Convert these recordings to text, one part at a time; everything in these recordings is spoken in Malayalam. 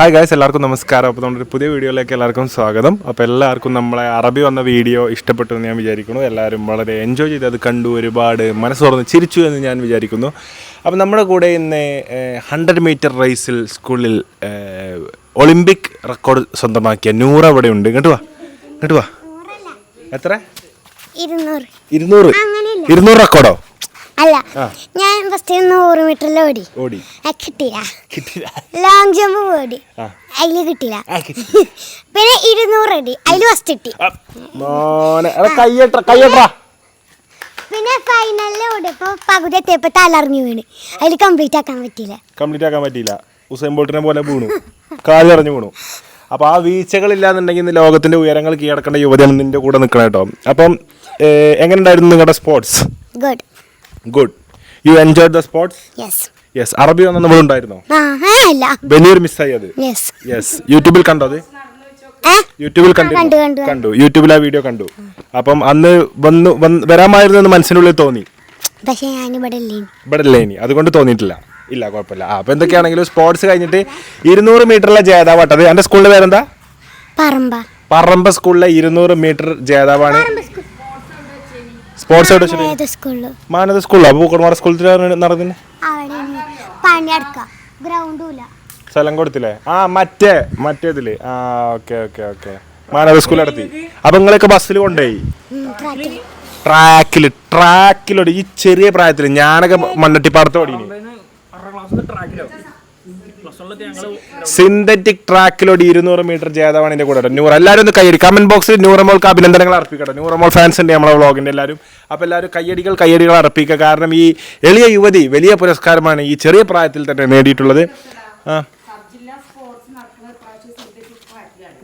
ഹായ് ഗായ്സ് എല്ലാവർക്കും നമസ്കാരം. അപ്പോൾ നമ്മുടെ ഒരു പുതിയ വീഡിയോയിലേക്ക് എല്ലാവർക്കും സ്വാഗതം. അപ്പോൾ എല്ലാവർക്കും നമ്മളെ അറബി വന്ന വീഡിയോ ഇഷ്ടപ്പെട്ടു എന്ന് ഞാൻ വിചാരിക്കുന്നു. എല്ലാവരും വളരെ എൻജോയ് ചെയ്ത് അത് കണ്ടു ഒരുപാട് മനസ്സ് തുറന്ന് ചിരിച്ചു എന്ന് ഞാൻ വിചാരിക്കുന്നു. അപ്പോൾ നമ്മുടെ കൂടെ ഇന്ന് ഹൺഡ്രഡ് മീറ്റർ റേസിൽ സ്കൂളിൽ ഒളിമ്പിക് റെക്കോർഡ് സ്വന്തമാക്കിയ നൂറ് അവിടെ ഉണ്ട്. കേട്ടുവാ വാ എത്ര? ഇരുന്നൂറ്. ഇരുന്നൂറ്. റെക്കോർഡോ അല്ല ഞാൻ ഫസ്റ്റ് നൂറ് മീറ്ററിൽ ഓടി. ഓടി. അത് കിട്ടിയില്ല. കിട്ടില്ല ലോങ് ജമ്പ് ഓടി. അതിൽ കിട്ടില്ല പിന്നെ ഇരുന്നൂറ് അടി. അതിൽ ഫസ്റ്റ് കിട്ടി. പിന്നെ ഫൈനലിൽ ഓടിയപ്പോ പകുതി എത്തിയപ്പോ തലറിഞ്ഞു വീണ്. അതിൽ കംപ്ലീറ്റ് ആക്കാൻ പറ്റില്ല കംപ്ലീറ്റ് ആക്കാൻ പറ്റിയില്ല. ഉസൈൻ ബോൾട്ടിനെ പോലെ വീണു. കാലിറഞ്ഞു വീണു. അപ്പോൾ ആ വീഴ്ചകളില്ലാന്നുണ്ടെങ്കിൽ ഇന്ന് ലോകത്തിന്റെ ഉയരങ്ങൾ കീഴടക്കേണ്ട യുവതിയാണ് നിന്റെ കൂടെ നിൽക്കണം കേട്ടോ. അപ്പം എങ്ങനെയുണ്ടായിരുന്നു എങ്ങനെ ഉണ്ടായിരുന്നു നിങ്ങളുടെ sports good good you enjoy the sports yes yes അറബി ഒന്നും നമ്മൾ ഉണ്ടായിരുന്നോ? അല്ല ബനീർ മിസ്സായി അത്? യെസ് യെസ് യൂട്യൂബിൽ കണ്ടോ അത്? യൂട്യൂബിൽ കണ്ടു. കണ്ടു, യൂട്യൂബിൽ ആ വീഡിയോ കണ്ടു. അപ്പം അന്ന് വന്ന് വന്ന് വരാമായിരുന്നു എന്ന് മനസ്സിനുള്ളിൽ തോന്നി. പക്ഷെ ഇല്ലേ ഇവിടെ ഇനി. അതുകൊണ്ട് തോന്നിയിട്ടില്ല. ഇല്ല കുഴപ്പമില്ല. അപ്പൊ എന്തൊക്കെയാണെങ്കിലും സ്പോർട്സ് കഴിഞ്ഞിട്ട് ഇരുന്നൂറ് മീറ്ററിലെ ജേതാവാട്ടത് എന്റെ സ്കൂളിലെ പേരെന്താ? പറമ്പ. പറമ്പ സ്കൂളിലെ ഇരുന്നൂറ് മീറ്റർ ജേതാവാണ് സ്പോർട്സ് ഏത് സ്കൂളിൽ. മാനത സ്കൂളിലോ? അപ്പോൾ സ്കൂളിൽ നടന്നിന് അവിടെ പണിയെടുക്കാം ഗ്രൗണ്ടും ഇല്ല. സ്ഥലം കൊടുത്തില്ലേ? ആ മറ്റേ മറ്റേതിൽ ആ ഓക്കെ ഓക്കെ ഓക്കെ. മാനദ സ്കൂൾ നടത്തി. അപ്പൊ നിങ്ങളൊക്കെ ബസ്സിൽ കൊണ്ടുപോയി? ട്രാക്കിൽ ട്രാക്കിൽ ട്രാക്കിലോടി. ഈ ചെറിയ പ്രായത്തിൽ ഞാനൊക്കെ മണ്ണട്ടിപ്പാടത്ത് ഓടിനി. സിന്തറ്റിക് ട്രാക്കിലോടി ഇരുന്നൂറ് മീറ്റർ ജേതാവാണിന്റെ കൂടെ നൂറ് എല്ലാവരും ഒന്ന് കയ്യടി കമന്റ് ബോക്സിൽ നൂറമോൾക്ക് അഭിനന്ദനങ്ങൾ അർപ്പിക്കട്ടെ. നൂറമോൾ ഫാൻസ് ഉണ്ട് നമ്മളെ വ്ളോഗിന്റെ എല്ലാവരും. അപ്പൊ എല്ലാവരും കയ്യടികൾ കയ്യടികൾ അർപ്പിക്കുക. കാരണം ഈ എളിയ യുവതി വലിയ പുരസ്കാരമാണ് ഈ ചെറിയ പ്രായത്തിൽ തന്നെ നേടിയിട്ടുള്ളത്. ആ.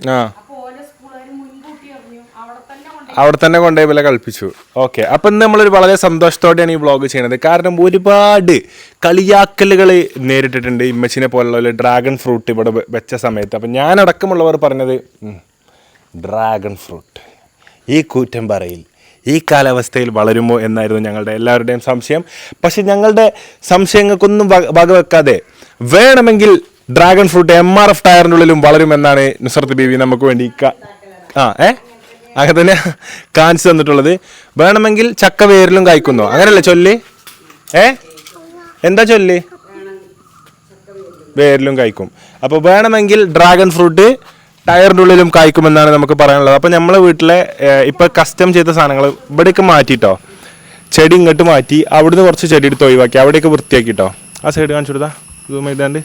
ആ അപ്പോൾ ഓരോ സ്കൂളുകാർ മുൻകൂട്ടി അറിഞ്ഞു അവിടെ തന്നെ കൊണ്ട് അവിടെ തന്നെ കൊണ്ടുപോയി വില കളിപ്പിച്ചു. ഓക്കെ അപ്പം ഇന്ന് നമ്മളൊരു വളരെ സന്തോഷത്തോടെയാണ് ഈ വ്ളോഗ് ചെയ്യുന്നത് കാരണം ഒരുപാട് കളിയാക്കലുകൾ നേരിട്ടിട്ടുണ്ട് ഇമ്മച്ചിനെ പോലുള്ള ഡ്രാഗൺ ഫ്രൂട്ട് ഇവിടെ വെച്ച സമയത്ത്. അപ്പം ഞാനടക്കമുള്ളവർ പറഞ്ഞത് ഡ്രാഗൺ ഫ്രൂട്ട് ഈ കൂറ്റം പറയിൽ ഈ കാലാവസ്ഥയിൽ വളരുമോ എന്നായിരുന്നു ഞങ്ങളുടെ എല്ലാവരുടെയും സംശയം. പക്ഷെ ഞങ്ങളുടെ സംശയങ്ങൾക്കൊന്നും വക വകവെക്കാതെ വേണമെങ്കിൽ dragon fruit M R F ടയറിന്റെ ഉള്ളിലും വളരുമെന്നാണ് നുസർത്ത് ബീവി നമുക്ക് വേണ്ടി ആ ഏ? അങ്ങനെ തന്നെ കാണിച്ചു തന്നിട്ടുള്ളത്. വേണമെങ്കിൽ ചക്ക വേരിലും കായ്ക്കുന്നോ? അങ്ങനല്ലേ ചൊല്ലി? ഏ? എന്താ ചൊല്ലി? വേരിലും കായ്ക്കും. അപ്പോൾ വേണമെങ്കിൽ ഡ്രാഗൺ ഫ്രൂട്ട് ടയറിന്റെ ഉള്ളിലും കായ്ക്കുമെന്നാണ് നമുക്ക് പറയാനുള്ളത്. അപ്പോൾ നമ്മളെ വീട്ടിലെ ഇപ്പോൾ കസ്റ്റം ചെയ്ത സാധനങ്ങൾ ഇവിടേക്ക് മാറ്റിട്ടോ? ചെടി ഇങ്ങോട്ട് മാറ്റി അവിടുന്ന് കുറച്ച് ചെടി എടുത്ത് ഒഴിവാക്കി അവിടെയൊക്കെ വൃത്തിയാക്കിട്ടോ? ആ സൈഡ് കാണിച്ചു കൊടുത്താ? സൂം ചെയ്താണ്ട്.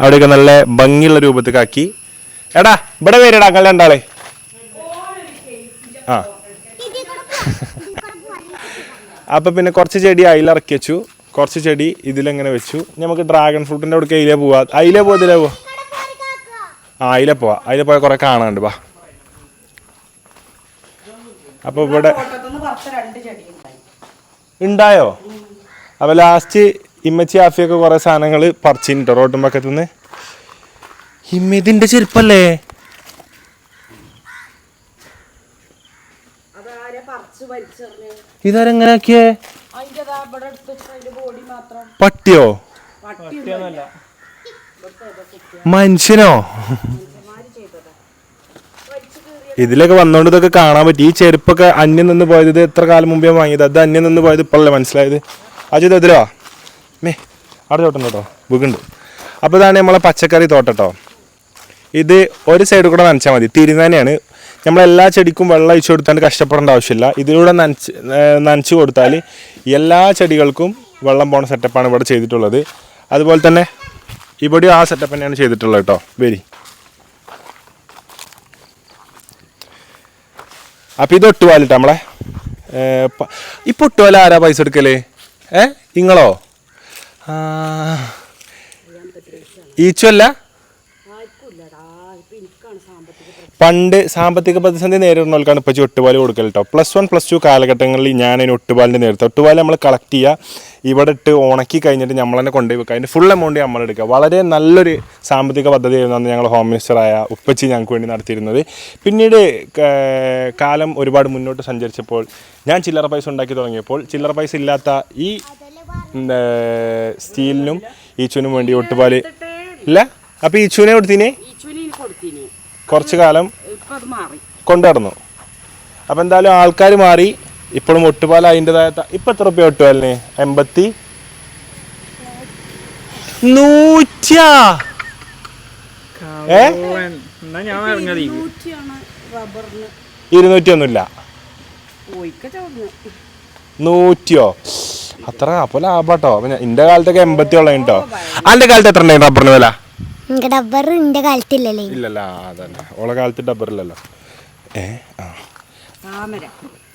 അവിടെയൊക്കെ നല്ല ഭംഗിയുള്ള രൂപത്തിലാക്കി. എടാ ഇവിടെ പേരെടാ അങ്ങനെ രണ്ടാളെ. ആ. അപ്പം പിന്നെ കുറച്ച് ചെടി അതിലിറക്കി വെച്ചു. കുറച്ച് ചെടി ഇതിലെങ്ങനെ വെച്ചു. നമുക്ക് ഡ്രാഗൺ ഫ്രൂട്ടിന്റെ അവിടെ അതിലേ പോവാ. അതിലേ പോവാ ഇതിലേ പോവാ ആ അതിലേ പോവാ. അതിലേ പോയാൽ കുറെ കാണാനുണ്ട് വാ. അപ്പൊ ഇവിടെ ഉണ്ടായി? അപ്പോൾ ലാസ്റ്റ് ഇമ്മച്ചി ആഫിയൊക്കെ കുറേ സാധനങ്ങൾ പറിച്ചിട്ടോ റോട്ടും പക്കത്തുനിന്ന്. ഇമ്മ ചെരുപ്പല്ലേ അതാരെ പറിച്ച് വലിച്ചെറിഞ്ഞ് ഇതാരെങ്ങനെ ആക്കിയേ അതിന്റെ ദാ ഇവിടെ എടുത്ത് വെച്ചിട്ട് അതിന്റെ ബോഡി മാത്രം. പട്ടിയോ? മനുഷ്യനോ? ഇതിലൊക്കെ വന്നോണ്ട് ഇതൊക്കെ കാണാൻ പറ്റി. ഈ ചെരുപ്പൊക്കെ അന്യം നിന്ന് പോയത് ഇത് എത്ര കാലം മുമ്പേ വാങ്ങിയത്? അത് അന്യം നിന്ന് പോയത് ഇപ്പോഴല്ലേ മനസ്സിലായത്? അജിത് എതിരോ മേ അവിടെ തോട്ടം കേട്ടോ. വീക്കുണ്ട് അപ്പോൾ ഇതാണ് നമ്മളെ പച്ചക്കറി തോട്ടട്ടോ ഇത് ഒരു സൈഡിൽ കൂടെ നനച്ചാൽ മതി. തിരുനാനെയാണ് നമ്മളെല്ലാ ചെടിക്കും വെള്ളം ഒഴിച്ചു കൊടുത്താണ്ട് കഷ്ടപ്പെടേണ്ട ആവശ്യമില്ല. ഇതിലൂടെ നനച്ച് നനച്ചു കൊടുത്താൽ എല്ലാ ചെടികൾക്കും വെള്ളം പോണ സെറ്റപ്പാണ് ഇവിടെ ചെയ്തിട്ടുള്ളത്. അതുപോലെ തന്നെ ഇവിടെയും ആ സെറ്റപ്പ് തന്നെയാണ് ചെയ്തിട്ടുള്ളത് കേട്ടോ വെരി. അപ്പം ഇത് ഒട്ടുപാലിട്ടോ നമ്മളെ. ഇപ്പം ഒട്ടുപാല ആരാ പൈസ എടുക്കലേ ഏ ഇങ്ങളോ ആ ഈച്ചു അല്ല പണ്ട് സാമ്പത്തിക പ്രതിസന്ധി നേരിടുന്നവർക്കാണ് ഇപ്പോൾ ഒട്ടുപാൽ കൊടുക്കൽ കേട്ടോ പ്ലസ് വൺ പ്ലസ് ടു കാലഘട്ടങ്ങളിൽ ഞാൻ അതിന് ഒട്ടുപാലിന്റെ നേരത്തെ ഒട്ടുപാൽ നമ്മൾ കളക്ട് ചെയ്യുക ഇവിടെ ഇട്ട് ഉണക്കി കഴിഞ്ഞിട്ട് നമ്മൾ തന്നെ കൊണ്ടുപോയി വെക്കുക അതിന്റെ ഫുൾ എമൗണ്ട് നമ്മൾ എടുക്കുക. വളരെ നല്ലൊരു സാമ്പത്തിക പദ്ധതിയായിരുന്നു അന്ന് ഞങ്ങൾ ഹോം മിനിസ്റ്ററായ ഉപ്പച്ചി ഞങ്ങൾക്ക് വേണ്ടി നടത്തിയിരുന്നത്. പിന്നീട് കാലം ഒരുപാട് മുന്നോട്ട് സഞ്ചരിച്ചപ്പോൾ ഞാൻ ചില്ലറ പൈസ ഉണ്ടാക്കി തുടങ്ങിയപ്പോൾ ചില്ലറ പൈസ ഇല്ലാത്ത ഈ സ്റ്റീലിനും ഈച്ചുവിനും വേണ്ടി ഒട്ടുപാൽ ഇല്ല? അപ്പോൾ ഈച്ചുവിനെ കൊടുത്തിന്. കുറച്ചു കാലം കൊണ്ടുനടന്നു അത് മാറി. കൊണ്ടു നടന്നു അപ്പൊ എന്തായാലും ആൾക്കാർ മാറി. ഇപ്പോഴും ഒട്ടുപാല അതിന്റെതായ ഇപ്പൊ എത്ര റുപ്യ ഒട്ടുപാലിന് എൺപത്തി? നൂറ്റ? ഏ? ഇരുന്നൂറ്റി ഒന്നുമില്ല നൂറ്റിയോ? അത്ര അപ്പൊ ലാഭാട്ടോ. അപ്പൊ ഇന്റെ കാലത്തൊക്കെ എൺപത്തി ഉള്ള കേട്ടോ അന്റെ കാലത്ത് എത്ര ഉണ്ടായിരുന്നു റബ്ബറിന് വില? ഡബ്ബർ എന്റെ കാലത്തില്ലല്ലേ? ഇല്ലല്ല അതന്നെ ഓളെ കാലത്ത് ഡബ്ബറില്ലല്ലോ ഏ ആ.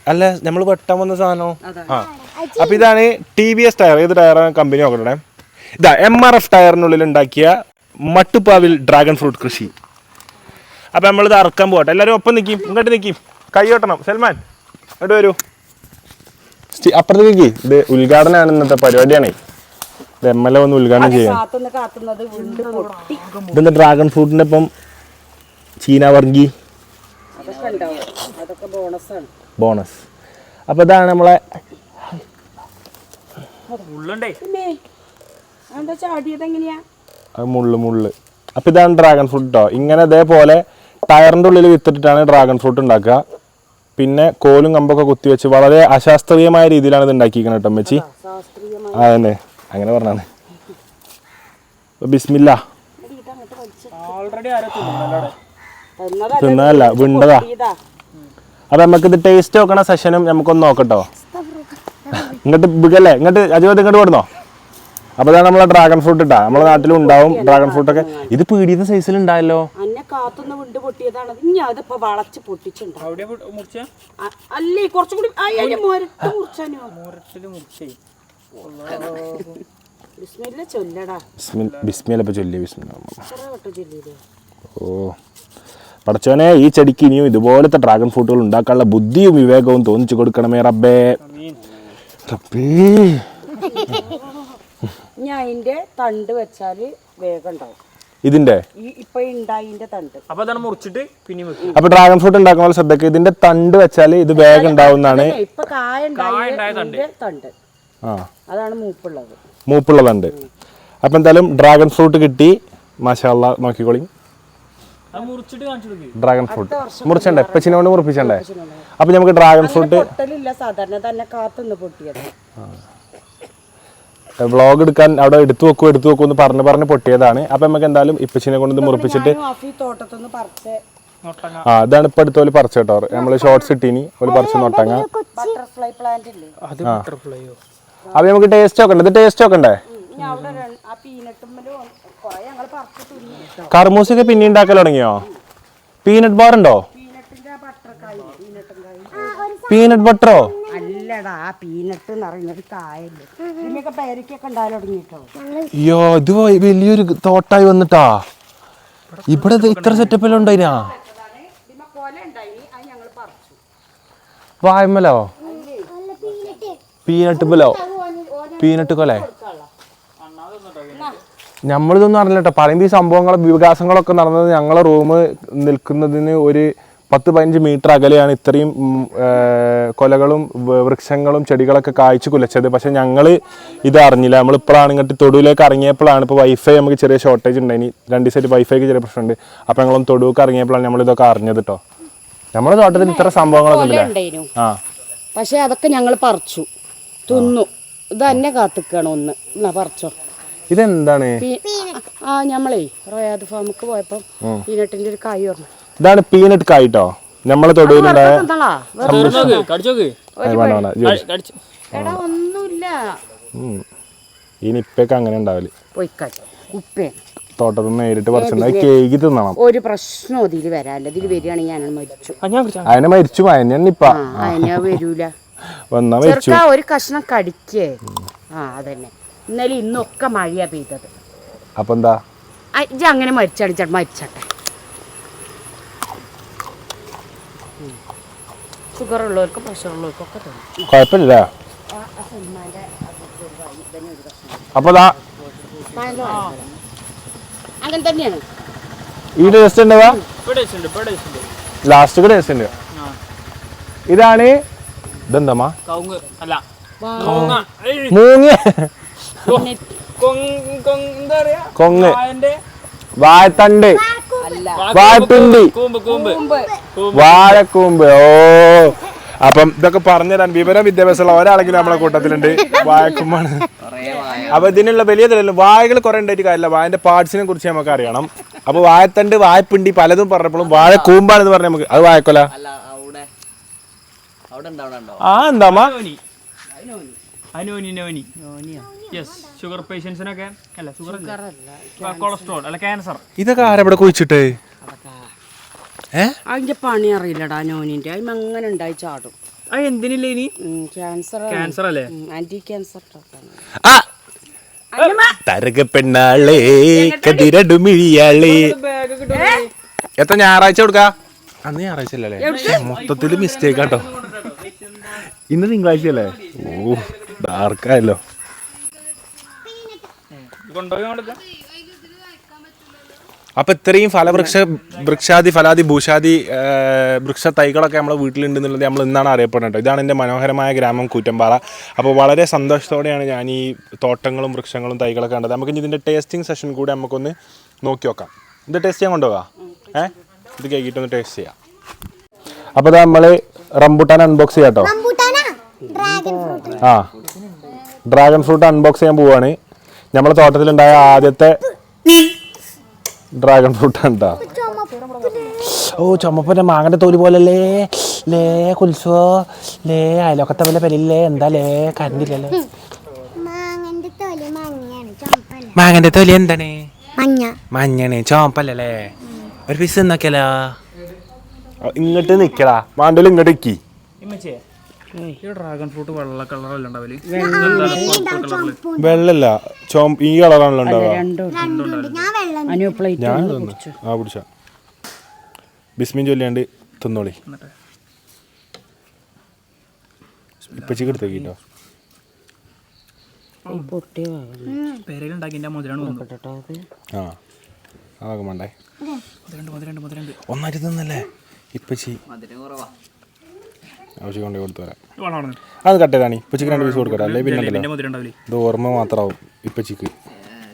അല്ല നമ്മൾ വെട്ടാൻ വന്ന സാധനം? അതാണ്. ആ. അപ്പൊ ഇതാണ് ടി വി എസ് ടയർ ഏത് ടയർ കമ്പനി നോക്കണേ? ഇതാ എം ആർ എഫ് ടയറിനുള്ളിൽ ഉണ്ടാക്കിയ മട്ടുപ്പാവിൽ ഡ്രാഗൺ ഫ്രൂട്ട് കൃഷി. അപ്പൊ നമ്മളിത് അറക്കാൻ പോകട്ടെ. എല്ലാവരും ഒപ്പം നിൽക്കും ഇങ്ങോട്ട് നിൽക്കും കൈ കൊട്ടണം സൽമാൻ ഇങ്ങോട്ട് വരൂ. അപ്പുറത്തേക്ക് ഇത് ഉദ്ഘാടനമാണ് ഇന്നത്തെ പരിപാടിയാണേ. എം എൽ എ വന്ന് ഉദ്ഘാടനം ചെയ്യാം. കാത്തുനിന്ന് കാത്തുന്നത് വീണ്ട് പൊട്ടി. ഇതെന്താ ഡ്രാഗൺ ഫ്രൂട്ടിന്റെ ഇപ്പം ചീന വർഗി? അതൊക്കെ ഉണ്ടാവും. അതൊക്കെ ബോണസാണ് ബോണസ് അപ്പൊ ഇതാണ് നമ്മളെ പിന്നെ എന്താ ചാടിയത് എങ്ങനെയാ? അത് മുള്ള് മുള്ള്. അപ്പോൾ ഇതാണ് ഡ്രാഗൺ ഫ്രൂട്ട് കേട്ടോ ഇങ്ങനെ ഇതേപോലെ ടയറിന്റെ ഉള്ളിൽ വിത്തിട്ടിട്ടാണ് ഡ്രാഗൺ ഫ്രൂട്ട് ഉണ്ടാക്കുക. പിന്നെ കോലും കമ്പൊക്കെ കുത്തിവെച്ച് വളരെ അശാസ്ത്രീയമായ രീതിയിലാണ് ഇത് ഉണ്ടാക്കിയിരിക്കുന്നത് കേട്ടോ അമ്മച്ചി. അതന്നെ. അങ്ങനെ പറഞ്ഞാണ്. ബിസ്മില്ല. തന്നതല്ല, വിണ്ടതാ. അപ്പൊ നമുക്ക് ഇത് ടേസ്റ്റ് നോക്കണ സെഷനും നമുക്കൊന്ന് നോക്കട്ടോ. ഇങ്ങോട്ട് ബിഗല്ലേ ഇങ്ങോട്ട് അജുവത് ഇങ്ങോട്ട് കൊടുന്നോ? അപ്പൊ ഇതാണ് നമ്മളെ ഡ്രാഗൺ ഫ്രൂട്ട് ഇട്ടാ. നമ്മളെ നാട്ടിലും ഉണ്ടാവും ഡ്രാഗൺ ഫ്രൂട്ട് ഒക്കെ. ഇത് പീടിയത്തെ സൈസിൽ ഉണ്ടായല്ലോ കാത്തുനിന്ന് വിണ്ട് പൊട്ടിയതാണ്. അതിപ്പോ വളച്ച് അല്ലേ കുറച്ചും കൂടി മുരട്ട് മുറിച്ചാനോ മുറിച്ചേ. ബിസ്മില്ല ചൊല്ലടാ. ബിസ്മില്ല. ഓ. പടച്ചോനെ ഈ ചെടിക്ക് ഇനിയും ഇതുപോലത്തെ ഡ്രാഗൺ ഫ്രൂട്ടുകൾ ഉണ്ടാക്കാനുള്ള ബുദ്ധിയും വിവേകവും തോന്നിച്ചു കൊടുക്കണമേ റബ്ബേ. റബ്ബേ. ഞാൻ അതിന്റെ തണ്ട് വെച്ചാൽ വേഗം ഉണ്ടാവും. ഇതിന്റെ? അപ്പൊ മുറിച്ചിട്ട് പിന്നെ വെക്കും. അപ്പൊ ഡ്രാഗൺ ഫ്രൂട്ട് ഉണ്ടാക്കുമ്പോൾ ശ്രദ്ധക്ക്. ഇതിന്റെ തണ്ട് വെച്ചാൽ ഇത് വേഗം ഉണ്ടാവുന്നതാണ് ഇപ്പൊ കായ ഉണ്ടായതിന്റെ തണ്ട്. അതാണ് മൂപ്പുള്ളത്. മൂപ്പുള്ളതുണ്ട്. അപ്പൊ എന്തായാലും ഡ്രാഗൺ ഫ്രൂട്ട് കിട്ടി. മാഷാള്ള നോക്കിക്കോളി. അത് മുറിച്ചിട്ട് കാണിച്ചു ഡ്രാഗൺ ഫ്രൂട്ട് മുറിച്ചണ്ടേ? പച്ചിനോണ്ട് മുറിപ്പിച്ചണ്ടേ? അപ്പൊ നമുക്ക് ഡ്രാഗൺ ഫ്രൂട്ട് സാധാരണ തന്നെ കാത്തുനിന്ന് പൊട്ടിയത്. വ്ളോഗ് എടുക്കാൻ അവിടെ എടുത്തു വെക്കും എടുത്തു വെക്കും എന്ന് പറഞ്ഞ് പറഞ്ഞ് പൊട്ടിയതാണ്. അപ്പൊ നമുക്ക് എന്തായാലും ഇപ്പച്ചിനെ കൊണ്ട് മുറിപ്പിച്ചിട്ട് ആഫി തോട്ടത്തുനിന്ന് പറിച്ച് നൊട്ടങ്ങ. ആ ഇതാണ് ഇപ്പൊ അടുത്ത പോലെ പറിച്ചു കേട്ടോ നമ്മൾ ഷോർട്സ് ഇട്ടിനി. ഒരു പറിച്ചു നോട്ടങ്ങ. അപ്പൊ നമുക്ക് ടേസ്റ്റ് ഒക്കെ ഉണ്ട്. ഇത് ടേസ്റ്റ് ഒക്കെ ഉണ്ടേ? കർമൂസൊക്കെ പിന്നെ ഉണ്ടാക്കൽ തുടങ്ങിയോ? പീനട്ട് ബാർ ഉണ്ടോ? പീനട്ടിന്റെ ആ ബട്ടർക്കായി പീനട്ടും ബട്ടറോ അല്ലടാ ആ പീനട്ട് എന്ന് പറയുന്നത് കായല്ലേ ഇതിനൊക്കെ പേരക്കൊക്കെ ഉണ്ടായാലും തുടങ്ങിട്ടോ. അയ്യോ ഇത് വലിയൊരു തോട്ടായി വന്നിട്ടാ. ഇവിടെ ഇത്ര സെറ്റപ്പ് എല്ലാം ഉണ്ടായിനാ? വായ്മലോ? പീനട്ട് ബലോ പീനട്ട് കൊലേ നമ്മളിതൊന്നും അറിയില്ല കേട്ടോ പറയുമ്പോൾ ഈ സംഭവങ്ങളെ വികാസങ്ങളൊക്കെ നടന്നത് ഞങ്ങളെ റൂം നിൽക്കുന്നതിന് ഒരു പത്ത് പതിനഞ്ച് മീറ്റർ അകലെയാണ് ഇത്രയും കൊലകളും വൃക്ഷങ്ങളും ചെടികളൊക്കെ കായ്ച്ചു കുലച്ചത്. പക്ഷെ ഞങ്ങൾ ഇത് അറിഞ്ഞില്ല. നമ്മളിപ്പോഴാണ് ഇങ്ങോട്ട് തൊടുവിലേക്ക് ഇറങ്ങിയപ്പോഴാണ് ഇപ്പോൾ വൈഫൈ നമുക്ക് ചെറിയ ഷോർട്ടേജ് ഉണ്ട്. ഇനി രണ്ട് സൈഡ് വൈഫൈക്ക് ചെറിയ പ്രശ്നമുണ്ട്. അപ്പോൾ ഞങ്ങളൊന്ന് തൊടുവൊക്കെ ഇറങ്ങിയപ്പോഴാണ് നമ്മളിതൊക്കെ അറിഞ്ഞത് കേട്ടോ നമ്മുടെ തോട്ടത്തിൽ ഇത്ര സംഭവങ്ങളൊക്കെ ഉണ്ടല്ലേ? ആ. പക്ഷെ അതൊക്കെ ഞങ്ങൾ പറിച്ചു. തിന്നു. ഇത് തന്നെ കാത്തിക്കാണ് ഒന്ന്. എന്നാ പറിച്ചോ. ഇതെന്താണ്? ആ ഞമ്മളേ റോയാദ് ഫാമുക്ക് പോയപ്പോ പീനട്ടിന്റെ ഒരു കായ് പറഞ്ഞു ഇതാണ് പീനട്ട് കായ് കായിട്ടോ നമ്മളെ തൊടുവിലുണ്ടായ ഒന്നുമില്ല. ഉം. ഈ നിപ്പൊക്കെ അങ്ങനെ ഉണ്ടാവില്ല തോട്ടത്തിൽ നേരിട്ട് പറിച്ചിട്ടുണ്ടായി കേക്ക് തിന്നണം. ഒരു പ്രശ്നം ഇതിൽ വരാല്ല ഇതിൽ വരികയാണെങ്കിൽ ഞാൻ മരിച്ചു അതിനെ മരിച്ചു അതിനെ വരൂല. വന്നാ മരിച്ചു. ചെറുക്ക ഒരു കഷ്ണം കടിക്കേ. ആ അതന്നെ. ഇന്നലെ ഇന്നൊക്കെ മഴയാ പെയ്തത്. അപ്പൊ എന്താ ആ, ഇജ്ജ് അങ്ങനെ മരിച്ചടിച്ചാ മരിച്ചട്ടെ. ഷുഗർ ഉള്ളവർക്കും പ്രഷർ ഉള്ളവർക്കൊക്കെ തോന്നും. കുഴപ്പമില്ല. അപ്പൊ ദാ അങ്ങനെ തന്നെയാണ്. ഈ ടേസ്റ്റ് ഉണ്ടാവാ ലാസ്റ്റ് ടേസ്റ്റ് ഉണ്ട്. ആ. ഇതാണ് ഇതെന്താ കവുങ്ങ് അല്ല മൂങ്ങ കൊങ്- എന്താ പറയാ കൊങ്ങ് വാഴത്തണ്ട് കൂമ്പ് വാഴക്കൂമ്പ് ഓ അപ്പം ഇതൊക്കെ പറഞ്ഞുതരാൻ വിവര വിദ്യാഭ്യാസമുള്ള ഒരാളെങ്കിലും നമ്മളെ കൂട്ടത്തിലുണ്ട്. വാഴക്കുമ്പാണ് അപ്പൊ ഇതിനുള്ള വലിയ തരല്ലോ വാഴകൾ കുറെ ഉണ്ടായിട്ട് കാര്യമില്ല. വാഴന്റെ പാർട്സിനെ കുറിച്ച് നമുക്ക് അറിയണം അപ്പൊ വാഴത്തണ്ട് വാഴപ്പിണ്ടി പലതും പറഞ്ഞപ്പോഴും വാഴക്കൂമ്പാണെന്ന് പറഞ്ഞ നമുക്ക് അത് വാഴക്കൊല അല്ല അവിടെ അവിടെ ഉണ്ടോ അവിടെ ഉണ്ടോ ആ എന്താ നോനി അനോനി. നോനി യെസ് ഷുഗർ പേഷ്യൻസിനൊക്കെ അല്ല ഷുഗർ കൊളസ്ട്രോൾ അല്ല ക്യാൻസർ ഇതൊക്കെ ആരവിടെ കുഴിച്ചിട്ട്? അതിന്റെ പണി അറിയില്ലടാ നോനിന്റെ അതിന് അങ്ങനെ ഉണ്ടായി ചാടും. അത് എന്തിനില്ല ഇനി? ക്യാൻസർ ക്യാൻസർ അല്ലേ? ആന്റി ക്യാൻസർ ആ! തരക പെണ്ണാളേ കതിരടുമിഴിയാളേ. എത്ര ഞായറാഴ്ച കൊടുക്കാ? അന്ന് ഞായറാഴ്ച അല്ലേ മൊത്തത്തിൽ മിസ്റ്റേക്ക് ആട്ടോ. ഇന്ന് തിങ്കളാഴ്ച അല്ലേ? ഓ ഡാർക്കായല്ലോ അപ്പൊ ഇത്രയും ഫലവൃക്ഷ വൃക്ഷാദി ഫലാദി ഭൂഷാദി വൃക്ഷ തൈകളൊക്കെ നമ്മുടെ വീട്ടിലുണ്ടെന്നുള്ളത് നമ്മൾ ഇന്നാണ് അറിയപ്പെടുന്നത് ഇതാണ് എന്റെ മനോഹരമായ ഗ്രാമം കൂറ്റമ്പാറ. അപ്പോൾ വളരെ സന്തോഷത്തോടെയാണ് ഞാൻ ഈ തോട്ടങ്ങളും വൃക്ഷങ്ങളും തൈകളൊക്കെ കണ്ടത്. നമുക്ക് ഇനി ഇതിന്റെ ടേസ്റ്റിംഗ് സെഷൻ കൂടെ നമുക്കൊന്ന് നോക്കി നോക്കാം. ഇത് ടേസ്റ്റ് ചെയ്യാൻ കൊണ്ടുപോകാം? ഏഹ് ഇത് കഴിക്കിട്ടൊന്ന് ടേസ്റ്റ് ചെയ്യാം. അപ്പോൾ നമ്മൾ റംബുട്ടാൻ അൺബോക്സ് ചെയ്യാം കേട്ടോ. ആ. ഡ്രാഗൺ ഫ്രൂട്ട് അൺബോക്സ് ചെയ്യാൻ പോവാണ്. നമ്മളെ തോട്ടത്തിലുണ്ടായ ആദ്യത്തെ ഡ്രാഗൺ ഫ്രൂട്ട് ഉണ്ടാ ഓ ചുമപ്പന്റെ മാങ്ങന്റെ തോൽ പോലല്ലേ? ലേ കുൽസോ? ലേ അയലൊക്കത്തെ വല്ല പെരില്ലേ എന്താ ലേ? കരണ്ടില്ലല്ലേ? മാങ്ങന്റെ തൊലി എന്താണ്? മഞ്ഞ. മഞ്ഞാണ് ചോപ്പല്ലല്ലേ ഒരു പീസ് എന്നൊക്കെയല്ലോ ഇങ്ങോട്ട് നിക്കടാ. മാണ്ടൽ ഇങ്ങോട്ട് നിക്കി ഇമ്മച്ചേ ഈ ഡ്രാഗൺ ഫ്രൂട്ട് വെള്ള ഈ കളറാണല്ലോ ആ ബിസ്മിൻ ചൊല്ലിയാണ്ട് തിന്നോളി. ഇപ്പൊ ചിക്കെടുത്തേക്കിട്ടോ ആ ഒന്നായിട്ട് തിന്നല്ലേ? ഇപ്പച്ചി. മധുരം കുറവാ. ആവശ്യം കൊണ്ട് കൊടുത്തു വരാം. വളർന്നു അത് കട്ട് ചെയ്താണ് ഇപ്പച്ചിക്ക് രണ്ട് പീസ് കൊടുക്കട്ടെ അല്ലെ? പിന്നെ ഇത് ഓർമ്മ മാത്രമാവും ഇപ്പച്ചിക്ക്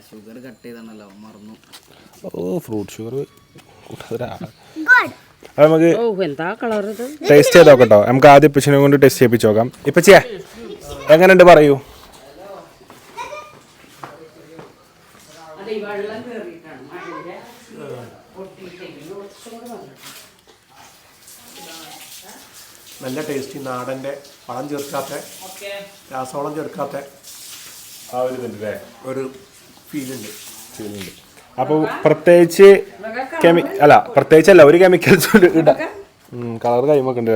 ഷുഗർ കട്ട് ചെയ്താണല്ലോ മറന്നു. ഓ ഫ്രൂട്ട് ഷുഗർ അത് നമുക്ക് ഓ എന്താ കളർ ഇത്? ടേസ്റ്റ് ചെയ്ത് നോക്കട്ടോ. നമുക്ക് ആദ്യം ഇപ്പച്ചിനെ കൊണ്ട് ടേസ്റ്റ് ചെയ്യിപ്പിച്ച് നോക്കാം. ഇപ്പച്ചിയാ എങ്ങനെയുണ്ട് പറയൂ. നല്ല ടേസ്റ്റി നാടന്റെ വളം ചേർക്കാത്ത രാസവളം ചേർക്കാത്ത ആ ഒരു ഇതുണ്ടല്ലേ ഒരു ഫീലുണ്ട് ഫീലുണ്ട് അപ്പോൾ പ്രത്യേകിച്ച് കെമി അല്ല പ്രത്യേകിച്ചല്ല ഒരു കെമിക്കൽസ് ഇടാം കളർ കൈമൊക്കെ ഉണ്ട്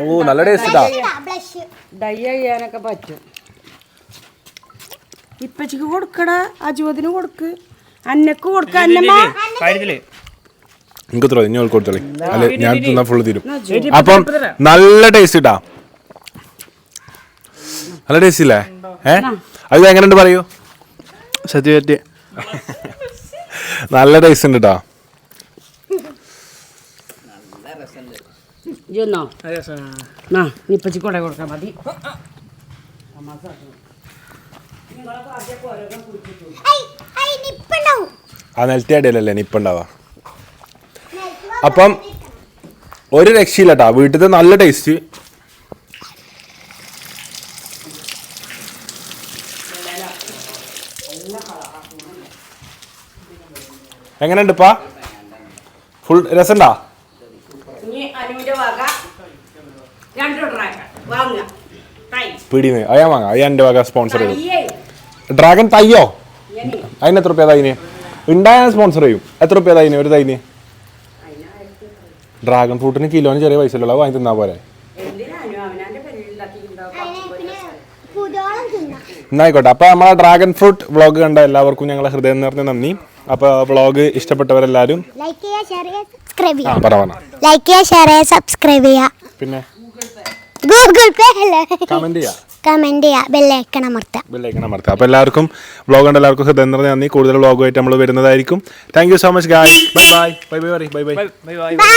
ഓ നല്ല ടേസ്റ്റ് ഡൈ ചെയ്യാനൊക്കെ പറ്റും. ഇപ്പച്ചിക്ക് കൊടുക്കടാ അജുവതിന് കൊടുക്ക്. അന്നക്ക് കൊടുക്ക. അന്നമ്മ നിങ്ങൾക്ക് ത്രോ ഇനി കൊടുത്തോളി. അല്ലെ ഞാൻ തിന്നാ ഫുള്ള് തീരും. അപ്പം നല്ല ടേസ്റ്റ് ഇട്ടാ നല്ല ടേസ്റ്റ് ഇല്ലേ? ഏ? അത് എങ്ങനെയുണ്ട് പറയൂ. സത്യ നല്ല ടേസ്റ്റ് ഉണ്ട് കേട്ടോ കൊടുക്കാൻ മതി. ആ നിലത്തി അടിയല്ലേ നിപ്പുണ്ടാവാ. അപ്പം ഒരു രക്ഷയില്ല കേട്ടോ വീട്ടിലത്തെ നല്ല ടേസ്റ്റ് എങ്ങനെയുണ്ട് ഇപ്പാ ഫുൾ രസണ്ടാ? പിടിന്ന്. അയാ വാങ്ങാം. അയാ എന്റെ വക സ്പോൺസർ ചെയ്തു ഡ്രാഗൺ തയ്യോ അതിന് എത്ര റുപ്യ തൈന്? ഉണ്ടായ സ്പോൺസർ ചെയ്യും. എത്ര റുപ്യ തൈന്? ഒരു തൈന്? ഡ്രാഗൺ ഫ്രൂട്ടിന് കിലോന് ചെറിയ പൈസ ഉള്ളൂ. വാങ്ങി തിന്നാ പോരെ. എന്നായിക്കോട്ടെ. അപ്പോൾ നമ്മളെ ഡ്രാഗൺ ഫ്രൂട്ട് വ്ളോഗ് കണ്ട എല്ലാവർക്കും ഞങ്ങളെ ഹൃദയം നിറഞ്ഞ നന്ദി. അപ്പോൾ വ്ളോഗ് ഇഷ്ടപ്പെട്ടവരെല്ലാവരും ലൈക്ക് ചെയ്യുക ഷെയർ ചെയ്യുക സബ്സ്ക്രൈബ് ചെയ്യുക. പറ പറ. ലൈക്ക് ചെയ്യുക ഷെയർ ചെയ്യുക സബ്സ്ക്രൈബ് ചെയ്യുക. പിന്നെ? ഗൂഗിൾ പേ കമന്റ് അല്ലേ കമന്റ് ചെയ്യുക ബെല്ലൈക്കൺ അമർത്തുക ബെല്ലൈക്കൺ അമർത്തുക അപ്പോൾ എല്ലാവർക്കും വ്ളോഗ് കണ്ട എല്ലാവർക്കും ഹൃദയം നിറഞ്ഞ നന്ദി. കൂടുതൽ വ്ളോഗുമായിട്ട് നമ്മൾ വരുന്നതായിരിക്കും. Thank you so much guys bye bye bye bye bye bye bye bye